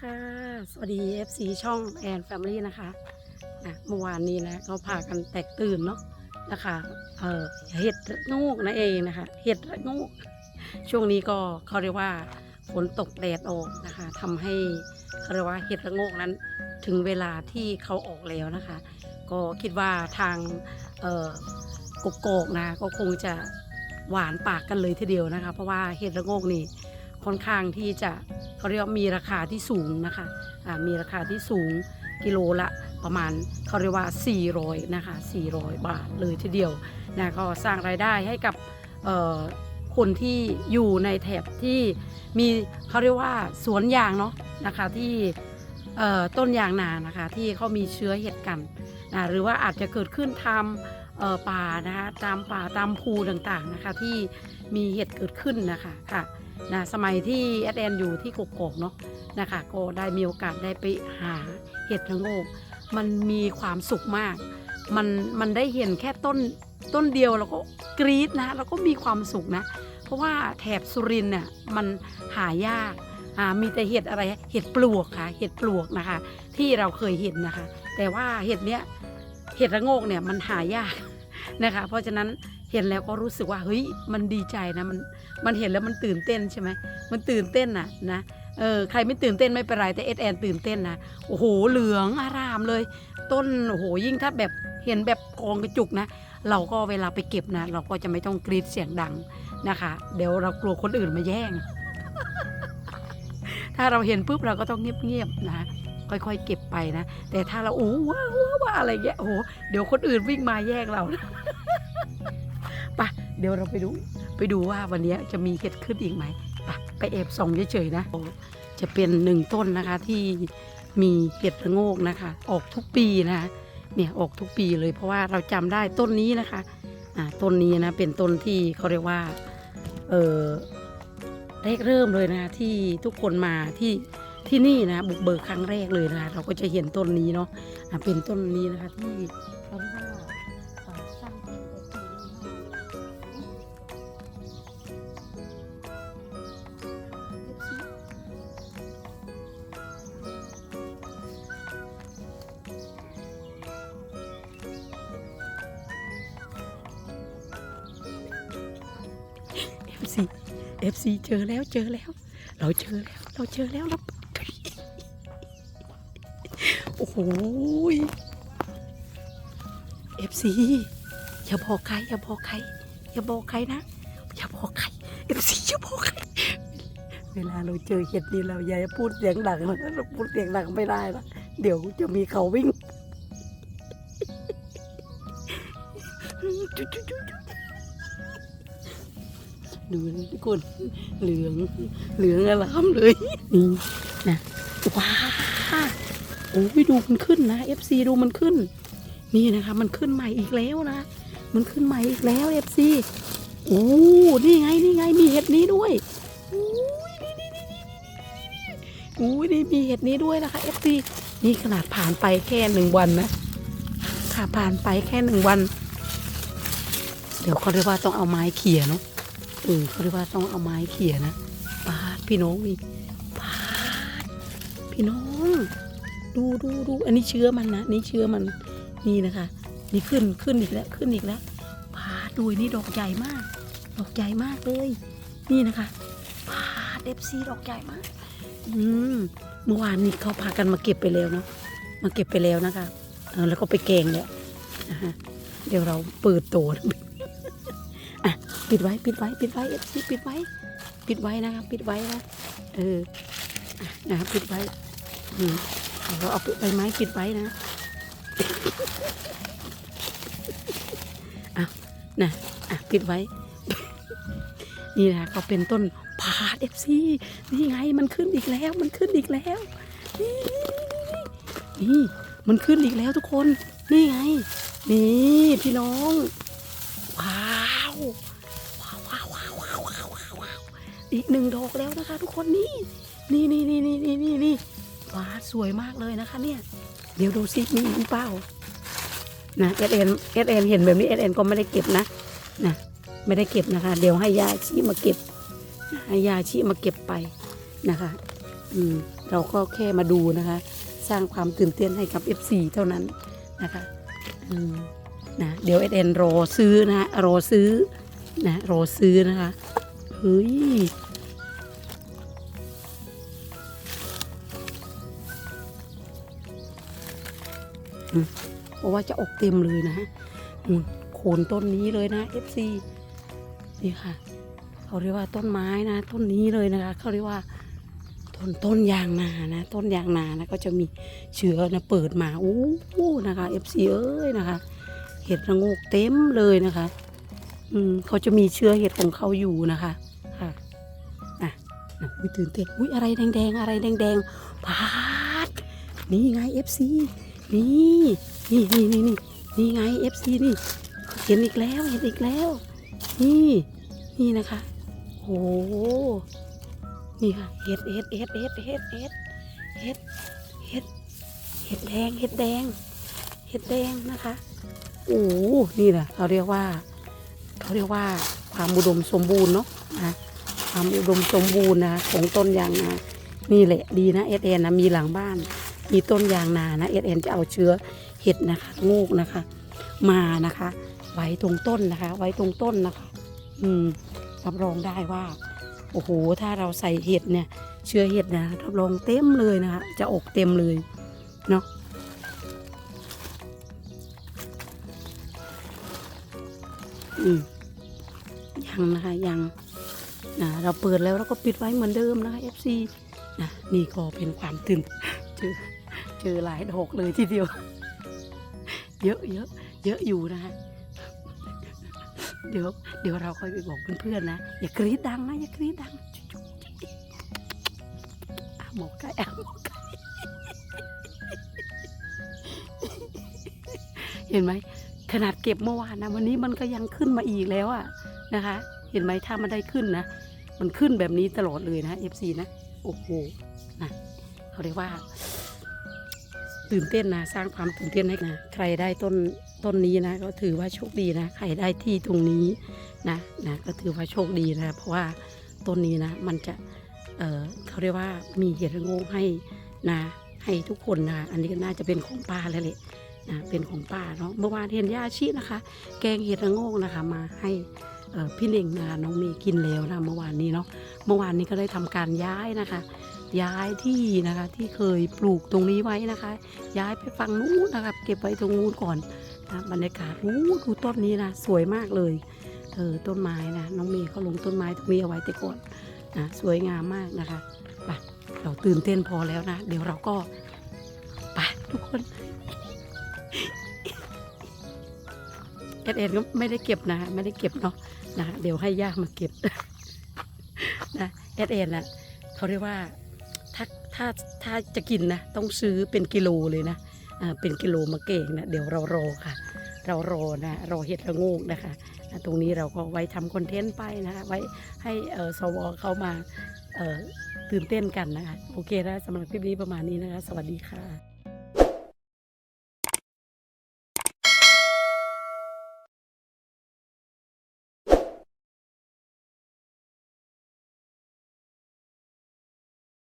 ค่ะ สวัสดี FC ช่องแอนแฟมิลี่นะคะนะเมื่อวานนี้นะเขาพากันแตกตื่นเนาะนะคะเออเห็ดระโงกนั่นเองนะคะ เห็ดระโงกช่วงนี้ก็เขาเรียกว่าฝนตกแดดออกนะคะทำให้เขาเรียกว่าเห็ดระโงกนั้น ถึงเวลาที่เขาออกแล้วนะคะ ก็คิดว่าทางเออกกอกนะก็คงจะหวานปากกันเลยทีเดียวนะคะ เพราะว่าเห็ดระโงกนี่ค่อนข้างที่จะ เขาเรียกมีราคาที่สูงนะคะอ่ามีราคาที่สูงกิโลละประมาณเขาเรียกว่า 400 นะคะ 400 บาทเลยทีเดียวนะก็สร้างรายได้ให้กับเอ่อคนที่อยู่ในแถบที่มีเขาเรียกว่าสวนยางเนาะนะคะที่เอ่อต้นยางนานะคะที่เขามีเชื้อเห็ดกันนะหรือว่าอาจจะเกิดขึ้นตามเอ่อป่านะคะตามป่าตามภูต่างๆนะคะที่มีเห็ดเกิดขึ้นนะคะค่ะ นะสมัยที่แอดแอนอยู่ที่กกอกเนาะนะคะก็ได้มีโอกาสได้ไปหาเห็ดระโงกมันมีความสุขมาก มันมันได้เห็นแค่ต้นต้นเดียวแล้วก็กรี๊ดนะแล้วก็มีความสุขนะ เพราะว่าแถบสุรินเนี่ยมันหายากอ่ามีแต่เห็ดอะไรเห็ดปลวกค่ะเห็ดปลวกนะคะ ที่เราเคยเห็นนะคะ แต่ว่าเห็ดเนี้ยเห็ดระโงกเนี่ยมันหายากนะคะ เพราะฉะนั้น เห็นแล้วก็รู้สึกว่าเฮ้ยมันดีใจนะมันมันเห็นแล้วมันตื่นเต้นใช่ไหมมันตื่นเต้นน่ะนะเออใครไม่ตื่นเต้นไม่เป็นไรแต่เอสแอนตื่นเต้นนะโอ้โหเหลืองอารามเลย ต้นโอ้โหยิ่งถ้าแบบเห็นแบบกองกระจุกนะ เราก็เวลาไปเก็บนะ เราก็จะไม่ต้องกรีดเสียงดังนะคะ เดี๋ยวเรากลัวคนอื่นมาแย่ง ถ้าเราเห็นปุ๊บเราก็ต้องเงียบๆนะค่อยๆ เก็บไปนะ แต่ถ้าเราโอ้ว้าวว้าวว้าวอะไรเงี้ยโอ้โหเดี๋ยวคนอื่นวิ่งมาแย่งเรานะ ไปเดี๋ยวเราไปดู ไปดูว่าวันนี้จะมีเห็ดขึ้นอีกไหมไปไปแอบส่องเฉยๆนะจะเป็นหนึ่งต้นนะคะที่มีเห็ดระโงกนะคะ ออกทุกปีนะคะเนี่ยออกทุกปีเลยเพราะว่าเราจำได้ต้นนี้นะคะอ่าต้นนี้นะเป็นต้นที่เขาเรียกว่าเออแรกเริ่มเลยนะคะที่ทุกคนมาที่ที่นี่นะบุกเบิกครั้งแรกเลยนะคะเราก็จะเห็นต้นนี้เนาะอ่าเป็นต้นนี้นะคะที่ เอฟซีเอฟซีเจอแล้วเจอแล้ว เราเจอแล้ว เราเจอแล้วเราโอ้โหเอฟซีอย่าบอกใคร อย่าบอกใคร อย่าบอกใครนะ อย่าบอกใครเอฟซีอย่าบอกใคร เวลาเราเจอเห็ดนี่เราอย่าพูดเสียงดังนะเราพูดเสียงดังไม่ได้นะเดี๋ยวจะมีเขาวิ่ง ดูนะทุกคนเหลืองเหลืองอลามเลยนี่นะว้าโอ้ยดูมันขึ้นนะ FC ดูมันขึ้น นี่นะคะมันขึ้นใหม่อีกแล้วนะ มันขึ้นใหม่อีกแล้ว FC โอ้นี่ไงนี่ไงมีเห็ดนี้ด้วยโอ้ยนี่นี่นี่นี่นี่โอ้ยนี่มีเห็ดนี้ด้วยนะคะ FC นี่ขนาดผ่านไปแค่หนึ่งวันนะค่ะผ่านไปแค่หนึ่งวัน เดี๋ยวเขาเรียกว่าต้องเอาไม้เขี่ยเนาะ ออเขาเรียกว่าต้องเอาไม้เขี่ยนะปาดพี่น้องนี่ปาดพี่น้อง ดูดูดูอันนี้เชื้อมันนะนี่เชื้อมันนี่นะคะ นี่ขึ้นขึ้นอีกแล้วขึ้นอีกแล้วปาดดูนี่ดอกใหญ่มาก ดอกใหญ่มากเลย นี่นะคะปาดเอฟซีดอกใหญ่มาก อืมเมื่อวานนี้เขาพากันมาเก็บไปแล้วเนาะมาเก็บไปแล้วนะคะแล้วก็ไปแกงแล้วนะฮะเดี๋ยวเราเปิดโตนะอะ ปิดไว้ปิดไว้ปิดไว้เอฟซีปิดไว้ ปิดไว้นะครับปิดไว้นะเออนะครับปิดไว้อืมเราเอาใบไม้ปิดไว้นะอะนะอะปิดไว้ นี่นะก็เป็นต้นพาดเอฟซีนี่ไงมันขึ้นอีกแล้ว มันขึ้นอีกแล้วนี่นี่นี่มันขึ้นอีกแล้วทุกคน นี่ไง นี่พี่น้อง ว้าว อีกหนึ่งดอกแล้วนะคะ ทุกคนนี่นี่นี่นี่นี่นี่นี่นี่ว้าสวยมากเลยนะคะ เนี่ย เดี๋ยวดูซิมีอีกหรือเปล่านะเอสเอ็นเอสเอ็นเห็นแบบนี้เอสเอ็นก็ไม่ได้เก็บนะนะไม่ได้เก็บนะคะ เดี๋ยวให้ยาชีมาเก็บให้ยาชีมาเก็บไปนะคะ อืมเราก็แค่มาดูนะคะ สร้างความตื่นเต้นให้กับ FC เท่านั้นนะคะอืมนะเดี๋ยวเอสเอ็นรอซื้อนะรอซื้อนะรอซื้อนะคะ เฮ้ย เพราะว่าจะออกเต็มเลยนะอืมโคนต้นนี้เลยนะ FC นี่ค่ะ เขาเรียกว่าต้นไม้นะ ต้นนี้เลยนะคะ เขาเรียกว่าต้นต้นยางนานะ ต้นยางนานะก็จะมีเชื้อนะเปิดมาอู้หูนะคะ FC เอ้ยนะคะ เห็ดระงกเต็มเลยนะคะ อืมเขาจะมีเชื้อเห็ดของเขาอยู่นะคะ อุ้ยตื่นเต้นอุ้ยอะไรแดงๆ อะไรแดงๆพาดนี่ไง FC นี่นี่นี่นี่นี่นี่ไง FC นี่เห็นอีกแล้วเห็นอีกแล้ว นี่ นี่นะคะโอ้โหนี่ค่ะเห็ดเห็ดเห็ดเห็ดเห็ดเห็ดเห็ดเห็ดเห็ดแดงเห็ดแดงเห็ดแดงนะคะโอ้โหนี่แหละเขาเรียกว่า เขาเรียกว่าความอุดมสมบูรณ์เนาะนะ ความอุดมสมบูรณ์นะของต้นยางนา นี่แหละดีนะเอสเอ็นนะมีหลังบ้าน มีต้นยางนานะเอสเอ็นจะเอาเชื้อเห็ดนะคะงูกนะคะ มานะคะ ไว้ตรงต้นนะคะ ไว้ตรงต้นนะคะ อืมรับรองได้ว่าโอ้โหถ้าเราใส่เห็ดเนี่ย เชื้อเห็ดนะรับรองเต็มเลยนะคะ จะออกเต็มเลยเนาะอืมยังนะคะยัง นะเราเปิดแล้วเราก็ปิดไว้เหมือนเดิมนะคะ FC นะนี่ก็เป็นความตื่นเจอเจอหลายดอกเลยทีเดียว เยอะเยอะเยอะอยู่นะคะเดี๋ยวเดี๋ยวเราค่อยไปบอกเพื่อนๆนะ อย่ากรี๊ดดังนะอย่ากรี๊ดดังอะหมอกไก่อะหมอกไก่เห็นไหมขนาดเก็บเมื่อวานนะวันนี้มันก็ยังขึ้นมาอีกแล้วอะนะคะ เห็นไหมถ้ามันได้ขึ้นนะ มันขึ้นแบบนี้ตลอดเลยนะ FC นะ โอ้โหนะเขาเรียกว่า ตื่นเต้นนะ สร้างความตื่นเต้นให้นะ ใครได้ต้นต้นนี้นะ ก็ถือว่าโชคดีนะ ใครได้ที่ตรงนี้นะนะก็ถือว่าโชคดีนะ เพราะว่าต้นนี้นะ มันจะเออเขาเรียกว่ามีเห็ดระโงงให้นะ ให้ทุกคนนะ อันนี้ก็น่าจะเป็นของป้าแล้วแหละนะเป็นของป้าเนาะเมื่อวานเห็นย่าชินะคะ แกงเห็ดระโงงนะคะ มาให้ พี่เน่งนะคะน้องเมย์กินแล้วนะเมื่อวานนี้เนาะเมื่อวานนี้ก็ได้ทำการย้ายนะคะ ย้ายที่นะคะที่เคยปลูกตรงนี้ไว้นะคะ ย้ายไปฝั่งนู้นนะครับ เก็บไว้ตรงนู้นก่อนนะบรรยากาศอู้ดูต้นนี้นะสวยมากเลยเออต้นไม้นะน้องเมย์เขาลงต้นไม้ตรงนี้เอาไว้แต่ก่อนนะสวยงามมากนะคะไปเราตื่นเต้นพอแล้วนะ เดี๋ยวเราก็ไปทุกคนเอสเอ็นก็ไม่ได้เก็บนะ ไม่ได้เก็บเนาะ นะเดี๋ยวให้ย่ามาเก็บนะเอสเอ็นนะเขาเรียกว่าถ้าถ้าถ้าจะกินนะ ต้องซื้อเป็นกิโลเลยนะอ่าเป็นกิโลมาเก่งนะเดี๋ยวเรารอค่ะ เรารอนะรอเห็ดระโงกนะคะตรงนี้เราก็ไว้ทำคอนเทนต์ไปนะคะไว้ให้สวเขามาตื่นเต้นกันนะคะ โอเคนะสำหรับคลิปนี้ประมาณนี้นะคะ สวัสดีค่ะ